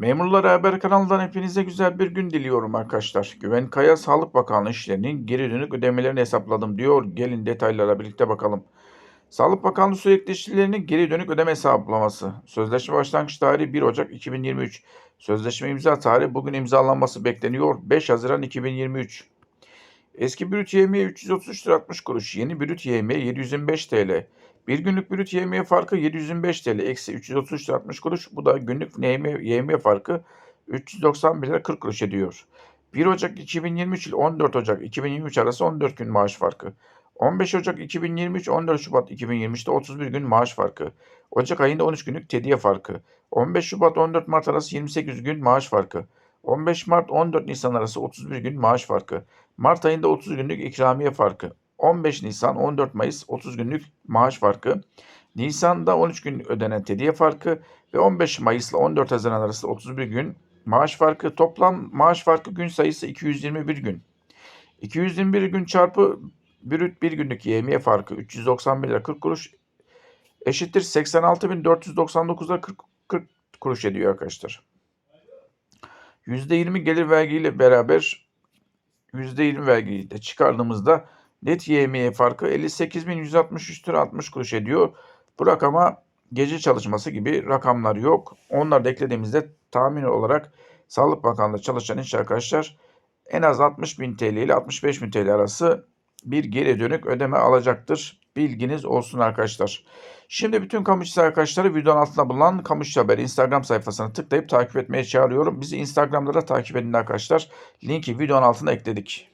Memurlara Haber kanalından hepinize güzel bir gün diliyorum arkadaşlar. Güven Kaya Sağlık Bakanlığı işlerinin geri dönük ödemelerini hesapladım diyor. Gelin detaylara birlikte bakalım. Sağlık Bakanlığı sürekli işçilerinin geri dönük ödeme hesaplaması. Sözleşme başlangıç tarihi 1 Ocak 2023. Sözleşme imza tarihi bugün imzalanması bekleniyor. 5 Haziran 2023. Eski brüt yemeği 333 lira 60 kuruş. Yeni brüt yemeği 725 TL. Bir günlük brüt yemeği farkı 725 TL. Eksi 333 lira 60 kuruş. Bu da günlük yemeği, yemeği farkı 391 lira 40 kuruş ediyor. 1 Ocak 2023 ile 14 Ocak 2023 arası 14 gün maaş farkı. 15 Ocak 2023 14 Şubat 2023'te 31 gün maaş farkı. Ocak ayında 13 günlük tediye farkı. 15 Şubat 14 Mart arası 28 gün maaş farkı. 15 Mart 14 Nisan arası 31 gün maaş farkı. Mart ayında 30 günlük ikramiye farkı. 15 Nisan 14 Mayıs 30 günlük maaş farkı. Nisan'da 13 gün ödenen tediye farkı ve 15 Mayıs ile 14 Haziran arası 31 gün maaş farkı. Toplam maaş farkı gün sayısı 221 gün. 221 gün çarpı brüt bir günlük yevmiye farkı 391 lira 40 kuruş eşittir 86.499 lira 40, 40 kuruş ediyor arkadaşlar. %20 gelir vergiyle beraber %20 vergiyi de çıkardığımızda net YMY farkı 58.163 lira 60 kuruş ediyor. Bu rakama gece çalışması gibi rakamlar yok. Onları da eklediğimizde tahmin olarak Sağlık Bakanlığı çalışan işçi arkadaşlar en az 60.000 TL ile 65.000 TL arası bir geri dönük ödeme alacaktır. Bilginiz olsun arkadaşlar. Şimdi bütün kamu arkadaşları videonun altında bulunan Kamu Haber Instagram sayfasına tıklayıp takip etmeye çağırıyorum. Bizi Instagram'da da takip edin arkadaşlar. Linki videonun altına ekledik.